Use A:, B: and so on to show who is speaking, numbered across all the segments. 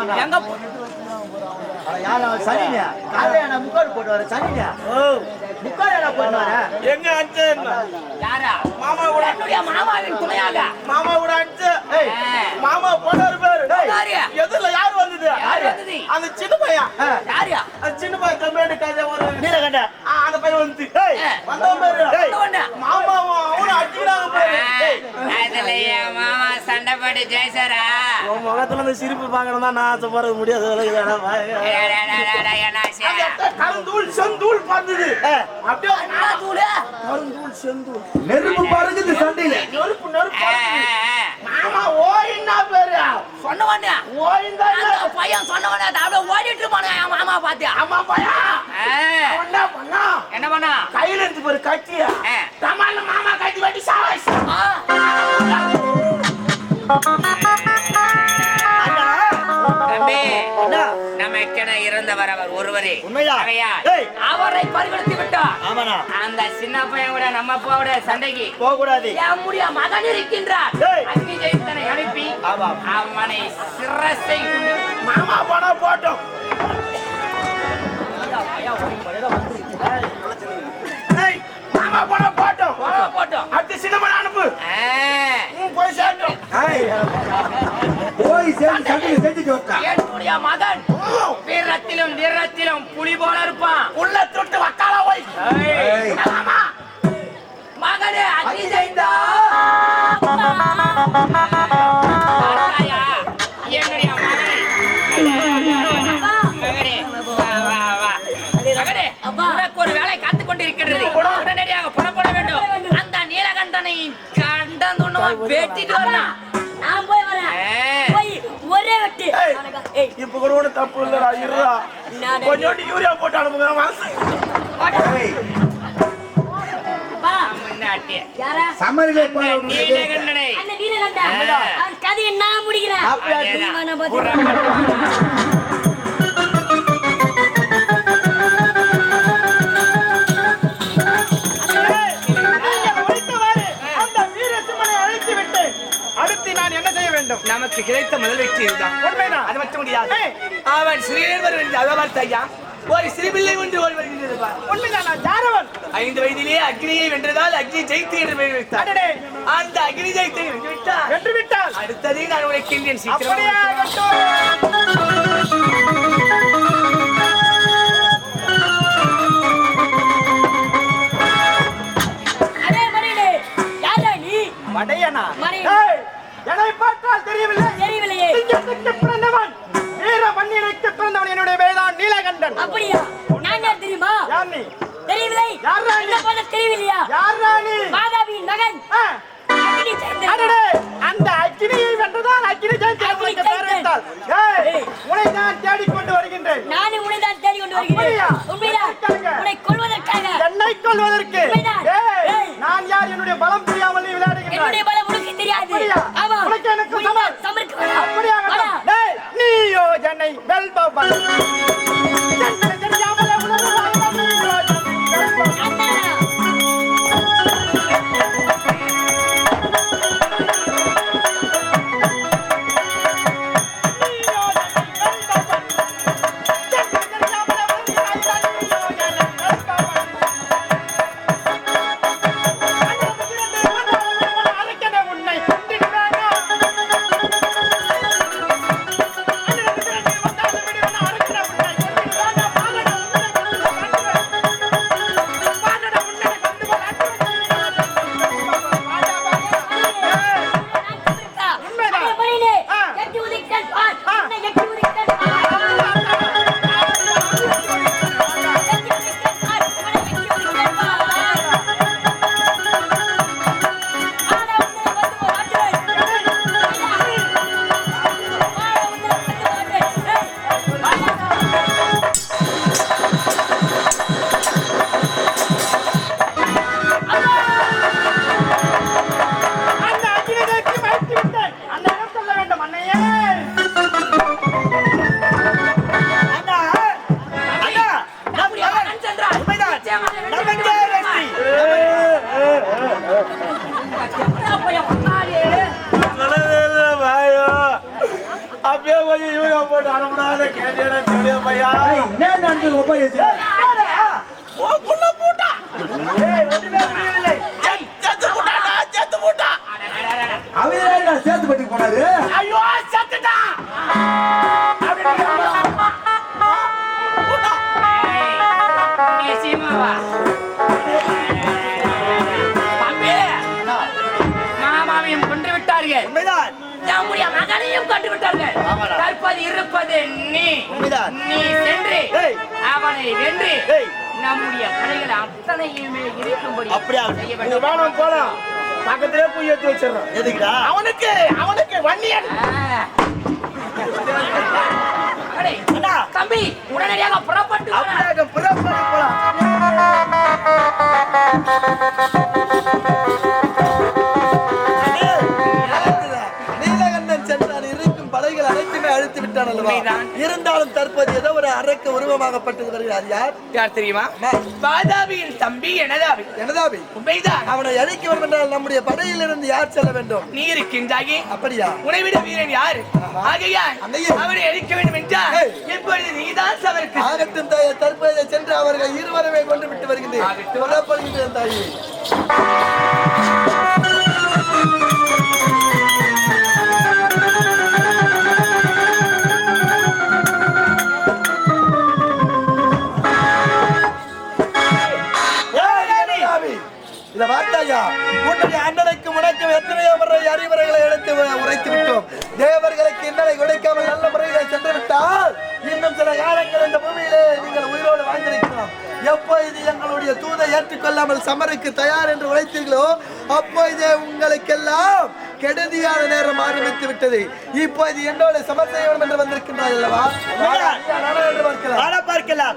A: எங்க?
B: காலையில நான் முக்காடு போட்டு? முக்காடு வரேன்?
C: எங்க அஞ்சன்
A: யாரா?
C: மாமா கூட.
A: என்னுடைய மாமாவின் துணையாக.
C: மாமா கூட அஞ்சு
B: ஏய்,
C: மாமா போனாரு பேரு.
A: யாரு?
C: எதிரில யார் வந்தது? அந்த சின்ன பையன்.
A: யாரியா
C: அந்த சின்ன பையன் கம்பேடு கதை ஒரு
B: நீலகண்ட.
C: அந்த பையன் வந்து. வந்தவன் பேரு.
A: சண்டை போட்டு ஜெயிச்சாரா
C: உன் முகத்துல இந்த சிரிப்பு பார்க்கணும் தான் நான் ஆசைப்படுறது முடியாது கருந்தூள் செந்தூள் பார்த்தது
B: ஏய்,
C: அப்படியே
A: என்ன தூளு?
C: கருந்தூள் செந்தூள்.
B: நெருப்பு பறக்குது சண்டையில.
C: நெருப்பு நெருப்பு. மாமா பேரு.
A: சொன்னவனே. பையன் சொன்னவனே அப்படியே ஓடிட்டு இருப்பானு என் மாமா பாத்தியா
C: ஆமா பையா
A: ஆ,
C: அவன் என்ன பண்ணா
A: என்ன பண்ணா
C: கையில இருந்து ஒரு கட்டிய?
A: இருந்தவர் அவர் ஒருவரே
B: உண்மையா?
A: ஆகையால்
B: ஏய்.
A: அவரை பறிகொடுத்து
B: ஆமாண்ணா.
A: அந்த சின்ன பையன் கூட நம்ம அப்பாவோட சண்டைக்கு
B: போகக்கூடாது.
A: நம்முடைய மகன் இருக்கின்றார்
B: ஏய்.
A: அக்னி ஜெயந்தனை அனுப்பி. அவனை சிரசை
C: மாமா போனா போட்டோம் ஏய், மாமா போனா போட்டோம்
A: போட்டோம்
C: அடுத்த சினிமா அனுப்பு போய் சேர்ந்தோம்
B: ஏய், போய் சேர்ந்து சண்டையில செஞ்சுட்டு வரட்டா.
A: என்னுடைய மகன் வீரத்திலும் வீரத்திலும் புலி போல இருப்பான்.
C: உள்ள தொட்டு வக்கால போய்.
A: மகனே அக்னி? என்னுடைய உனக்கு ஒரு வேலை காத்துக் கொண்டிருக்கிறது உடனடியாக புறப்பட வேண்டும். அந்த நீலகண்டனை கண்டந்துண்ணவன் பேட்டிட்டு வரலாம்
C: இப்ப கூட ஒண்ணு தப்பு இல்லடா இருடா.
D: நான்
C: கொஞ்சோண்டு யூரியா போட்டு அனுப்புங்க
B: சமரிலே
D: கதையை நான் முடிக்கிறேன்.
E: நமக்கு கிடைத்த முதல் வெற்றி இதுதான்.
C: உண்மைதான்.
E: அது மட்டும் முடியாது. அவன் சிறியவர் அதாவது ஐயா ஒரு சிறுபிள்ளை ஒன்று ஓடி
C: யாரவன்
E: ஐந்து வயதிலேயே அக்னியை வென்றதால் அக்னி ஜெயித்து என்று பெயர் வைத்தார் அந்த அக்னி ஜெயித்து வென்று விட்டார் அடுத்ததை நான் உழைக்கின்றேன்
C: அப்படியே
E: சீக்கிரம்
C: ஆகட்டும்.
D: அடே
C: என்னை பார்த்தால் தெரியவில்லை.
D: தெரியவில்லையே.
C: சிங்கத்துக்கு பிறந்தவன் வீர மண்ணினைக்கு பிறந்தவன் என்னுடைய பெயர்தான் நீலகண்டன்.
D: அப்படியா? நான் யார் தெரியுமா?
C: யார் நீ?
D: தெரியவில்லை.
C: யாரா পারো பூட்டாடா செத்து பூட்டா.
B: அவர் ஏன்டா சேத்துப்பட்டுக்கு போனாரு
C: ஐயோ செத்துட்டா. பூட்டா.
A: மாமாவையும் கொன்று விட்டார்கள். நம்முடைய மகனையும் கொண்டு விட்டார்கள். நீ
B: உண்மைதான்.
A: நீ சென்று. அவனை வென்று. நம்முடைய படைகள் அத்தனையுமே இருக்கும்படி
B: அப்படியா?
C: வேணும் போலாம் பக்கத்திலே போய் எடுத்து வச்சிடறேன்
B: எதுக்குடா
C: அவனுக்கு அவனுக்கு வன்னியன்
A: ஆ. அடே,
B: அண்ணா.
A: தம்பி உடனடியாக புறப்பட்டு
B: புறப்பட்டு போலாம்
F: அனைத்துமே அழித்து விட்டான் அல்லவா. இருந்தாலும் தற்போது ஏதோ ஒரு அரக்க உருவமாகப்பட்டது வருகிறார். யார்?
E: யார் தெரியுமா? வாதாபியின் தம்பி எனதாபி
F: எனதாபி
E: உண்மைதான்.
F: அவனை அழிக்க வேண்டும் என்றால் நம்முடைய படையில் இருந்து யார் செல்ல வேண்டும்?
E: நீ இருக்கின்றாயே.
F: அப்படியா?
E: உனைவிட வீரன் யாரு?
F: அன்னையே.
E: அவனை அழிக்க வேண்டும் என்றால். இப்பொழுது நீதான் சவருக்கு.
F: ஆகட்டும் தாயே தற்போது சென்று அவர்கள் இருவருமே கொண்டு விட்டு வருகின்றேன். தாயே. சமருக்கு தயார் என்று உழைத்தீர்களோ அப்பொழுதே உங்களுக்கெல்லாம் கெடுதியான நேரம் ஆரம்பித்து விட்டது இப்போது என்னோட சமர் செய்ய வேண்டும் என்று வந்திருக்கின்றார் அல்லவா என்று பார்க்கலாம்
B: ஆனா பார்க்கலாம்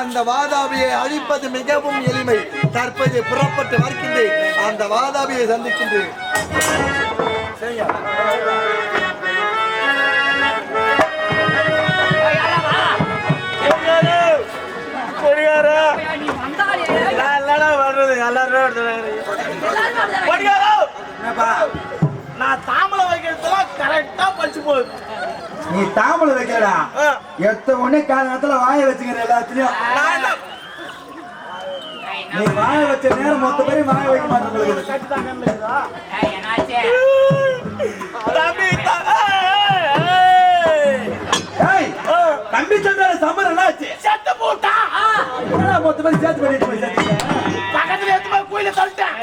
F: அந்த வாதாபியை அழிப்பது மிகவும் எளிமை. தற்போது புறப்பட்டு வருகின்றேன். அந்த வாதாபியை சந்திக்கின்றேன். சரியா?
C: நான் தாமலை வைக்கிறதுலாம் கரெக்டா பச்சு போகுது.
B: நீ தாமலை வைக்கடா. எத்த உடனே காலத்துல வாய வச்சுக்கிற எல்லாத்துலயும் நீ வாய வச்ச நேரம் மொத்த பேரும் வாய வைக்க
A: என்னாச்சு?
C: தம்பி த- ஏய், ஏய், ஏய்.
B: ஏய் தம்பி சொன்ன சம்மர் என்னாச்சு
C: செத்து போட்டா
B: மொத்த பேரும் சேர்த்து பண்ணிட்டு போய்?
C: பக்கத்துல எடுத்து போய் கோயில தள்ளிட்டேன்.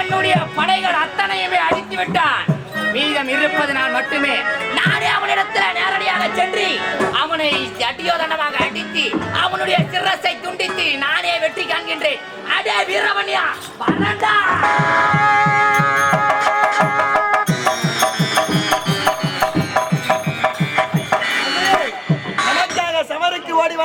A: என்னுடைய படைகள் அத்தனையுமே அழித்து விட்டான் மீதம் இருப்பது நான் மட்டுமே. நானே அவனிடத்தில் நேரடியாக சென்று அவனை அடியோதனமாக அடித்து அவனுடைய சிரசை துண்டித்து நானே வெற்றி காண்கின்றேன். அடே வீரமணியா வரண்டா!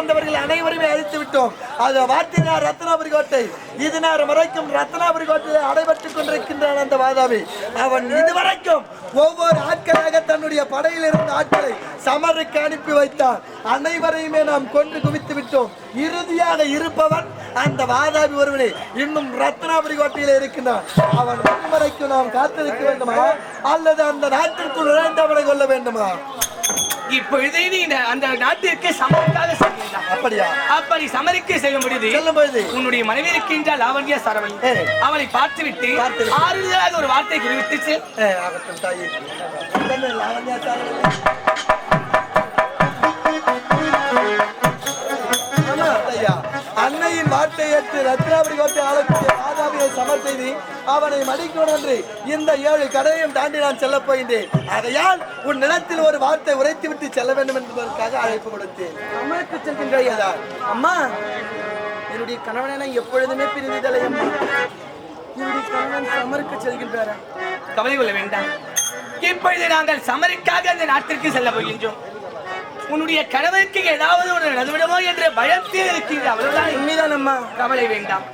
F: வந்தவர்கள் அனைவருமே அழித்து விட்டோம். அது வார்த்தையினார் ரத்னாபுரி கோட்டை இது நேரம் வரைக்கும் ரத்னாபுரி கோட்டையை அடைபட்டுக் கொண்டிருக்கின்றான் அந்த வாதாபி அவன் இதுவரைக்கும் ஒவ்வொரு ஆட்களாக தன்னுடைய படையில் இருந்த ஆட்களை சமருக்கு அனுப்பி வைத்தான். அனைவரையுமே நாம் கொண்டு குவித்து விட்டோம். இறுதியாக இருப்பவன் அந்த வாதாபி ஒருவனே. இன்னும் ரத்னாபுரி கோட்டையில் இருக்கின்றான். அவன் வரைக்கும் நாம் காத்திருக்க வேண்டுமா? அல்லது அந்த நாட்டிற்குள் நுழைந்தவனை கொள்ள வேண்டுமா?
E: இப்பொழுது நீ அந்த நாட்டிற்கு சமருக்காக செல்கின்றாய்
F: அப்படியா
E: அப்படி சமருக்கு செல்லும் பொழுது
F: செல்லும் பொழுது
E: உன்னுடைய மனைவி இருக்கின்ற லாவண்யா சரவணி. அவளை பார்த்துவிட்டு. ஆறுதலாக ஒரு வார்த்தை குறிவிட்டு செல்
F: லாவண்யா சாரவணி? ஏற்று ரத்னாபுரி கோட்டை ஆளக்கூடிய மாதாவியை சமர் செய்து அவனை மடிக்கணும் என்று இந்த ஏழு கடையையும் தாண்டி நான் செல்ல போகின்றேன். அதையால் உன் நிலத்தில் ஒரு வார்த்தை உரைத்து விட்டு செல்ல வேண்டும் என்பதற்காக அழைப்பு கொடுத்தேன்.
C: அமருக்கு செல்கின்றாயா அம்மா என்னுடைய கணவனை எப்பொழுதுமே பிரிந்ததில்லை அம்மா. என்னுடைய கணவன் சமருக்கு செல்கின்றாரா?
E: கவலை கொள்ள வேண்டாம். இப்பொழுது நாங்கள் சமருக்காக அந்த நாட்டிற்கு செல்ல போகின்றோம். உன்னுடைய கணவருக்கு ஏதாவது ஒரு நடுவிடமோ என்ற பயத்தில் இருக்கிறது அவ்வளவுதான்
C: உண்மைதான் அம்மா
E: கவலை வேண்டாம்.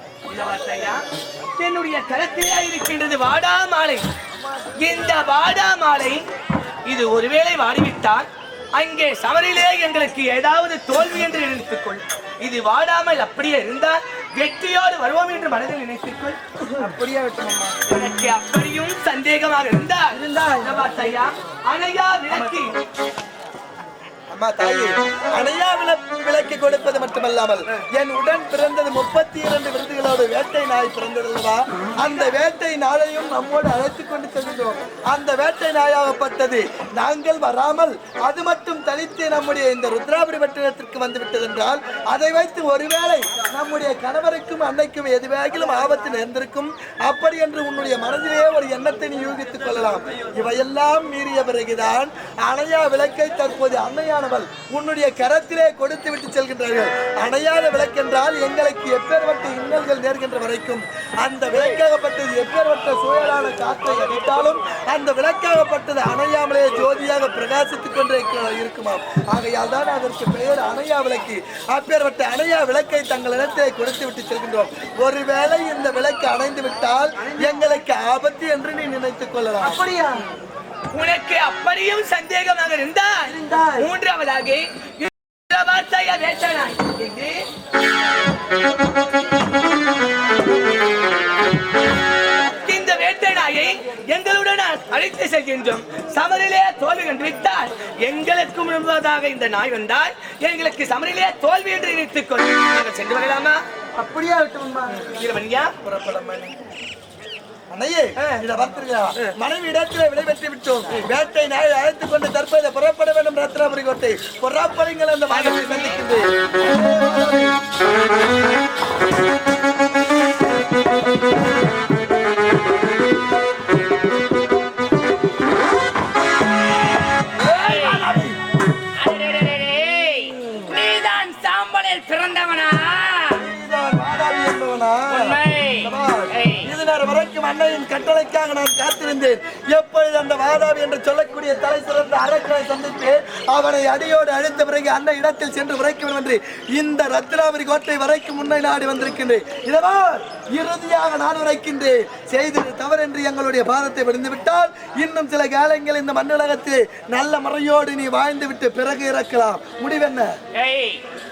E: என்னுடைய கரத்திலே இருக்கின்றது வாடா மாலை. இந்த வாடா மாலை இது ஒருவேளை வாடிவிட்டால் அங்கே சமரிலே எங்களுக்கு ஏதாவது தோல்வி என்று நினைத்துக்கொள். இது வாடாமல் அப்படியே இருந்தால் வெற்றியோடு வருவோம் என்று மனதில் நினைத்துக்கொள்.
C: அப்படியே விட்டோம்
E: எனக்கு அப்படியும் சந்தேகமாக இருந்தால்
C: இருந்தால்.
E: இந்த அணையா விளக்கி.
F: அம்மா தாயே. அணையா விளக்கி கொடுப்பது மட்டுமல்லாமல் என் உடன் பிறந்தது முப்பத்தி இரண்டு விருதுகளோடு வேட்டை நாய் பிறந்ததுவா? அந்த வேட்டை நாயையும் நம்மோடு அழைத்துக் கொண்டு சென்றோம் அந்த வேட்டை நாயாகப்பட்டது நாங்கள் வராமல் அது மட்டும் தனித்து நம்முடைய இந்த ருத்ராபுரி வட்டத்திற்கு வந்துவிட்டது என்றால் அதை வைத்து ஒருவேளை நம்முடைய கணவருக்கும் அன்னைக்கும் எதுவாகிலும் ஆபத்து நேர்ந்திருக்கும். அப்படி என்று உன்னுடைய மனதிலே ஒரு எண்ணத்தை நீ யூகித்துக் கொள்ளலாம். இவையெல்லாம் மீறிய பிறகுதான் அணையா விளக்கை தற்போது அன்னையானவள் உன்னுடைய கரத்திலே கொடுத்து விட்டு செல்கின்றார்கள். அணையாத விளக்கென்றால் எங்களுக்கு எப்பேற்பட்ட இன்னல்கள் நேர்கின்ற வரைக்கும். அந்த விளக்காகப்பட்டது எப்பேற்பட்ட சூழலான காற்றை அடித்தாலும் அந்த விளக்காகப்பட்டது அணையாமலே ஜோதியாக பிரகாசித்துக் கொண்டே இருக்க- இருக்குமாம். ஆகையால் தான் அதற்கு பெயர் அணையா விளக்கு. அப்பேற்பட்ட அணையா விளக்கை தங்கள் இடத்திலே கொடுத்து விட்டு செல்கின்றோம். ஒருவேளை இந்த விளக்கு அணைந்து விட்டால் எங்களுக்கு ஆபத்து என்று நீ நினைத்துக் கொள்ளலாம்.
C: அப்படியா?
E: உனக்கு அப்படியும் சந்தேகமாக இருந்தால். மூன்றாவதாக வார்த்தையா வேட்டனாய். இந்த வேட்டை நாயை எங்களுடன் அழைத்து செல்கின்றோம். சமரிலே தோல்வி கண்டு விட்டால் எங்களுக்கு முன்பதாக இந்த நாய் வந்தால் எங்களுக்கு சமரிலே தோல்வி என்று நினைத்துக் நாங்கள் சென்று வரலாமா
C: அப்படியே விட்டோம் அம்மா
E: வீரமணியா
F: அண்ணையே இத பார்த்திருக்கியா மனைவி இடத்திலே விடைபெற்று விட்டோம். வேட்டை நாயை அழைத்துக் கொண்டு தற்போது புறப்பட வேண்டும் ரத்னாபுரி கோட்டை புறப்படுங்கள் அந்த வாகனத்தை சந்திக்கின்றேன். நேரம் அன்னையின் கட்டளைக்காக நான் காத்திருந்தேன். எப்பொழுது அந்த வாதாபி என்று சொல்லக்கூடிய தலை சிறந்த அரக்கனை சந்தித்து அவனை அடியோடு அழித்த பிறகு அந்த இடத்தில் சென்று உரைக்க வேண்டும் என்று இந்த ரத்னாபுரி கோட்டை வரைக்கும் முன்னே நாடி வந்திருக்கின்றேன். இதவா இறுதியாக நான் உரைக்கின்றேன். செய்தது தவறென்று எங்களுடைய பாதத்தை விழுந்து விட்டால் இன்னும் சில காலங்கள் இந்த மண்ணுலகத்தில் நல்ல முறையோடு நீ வாழ்ந்து விட்டு பிறகு இறக்கலாம். முடிவென்ன?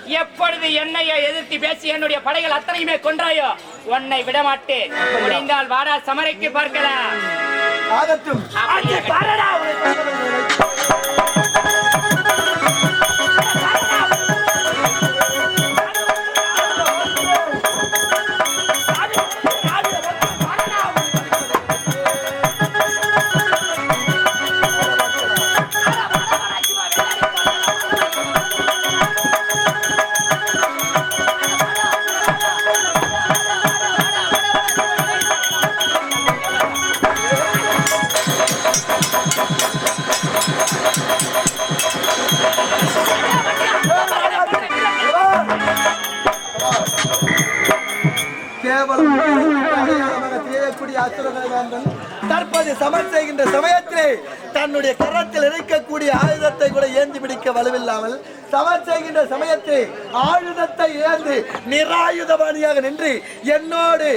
A: எப்பொழுது என்னைய எதிர்த்து பேசி என்னுடைய படைகள் அத்தனையுமே கொன்றாயோ? உன்னை விடமாட்டேன். முடிந்தால் வாடா சமரைக்கு பார்க்கலாம்.
F: ஆகட்டும். அது சமர் செய்கின்ற சமயத்திலே தன்னுடைய கரத்தில் இருக்கக்கூடிய ஆயுதத்தை கூட ஏந்தி பிடிக்க வலுவில்லாமல் சமர் செய்கின்ற சமயத்தில் ஆயுதத்தை ஏந்து நிராயுதபாணியாக நின்று என்னோடு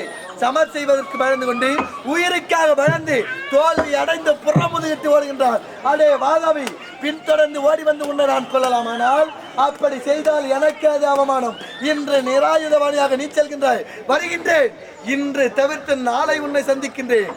F: சமர் செய்வதற்கு பயந்து கொண்டு உயிருக்காக பயந்து தோல்வி அடைந்து புறமுதுகிட்டு ஓடுகின்றார். அடே வாதாவி பின்தொடர்ந்து ஓடி வந்து உன்னை நான் கொள்ளலாமானால் அப்படி செய்தால் எனக்கு அது அவமானம். இன்று நிராயுதபாணியாக நீ செல்கின்றாய் வருகின்றேன். இன்று தவிர்த்து நாளை உன்னை சந்திக்கின்றேன்.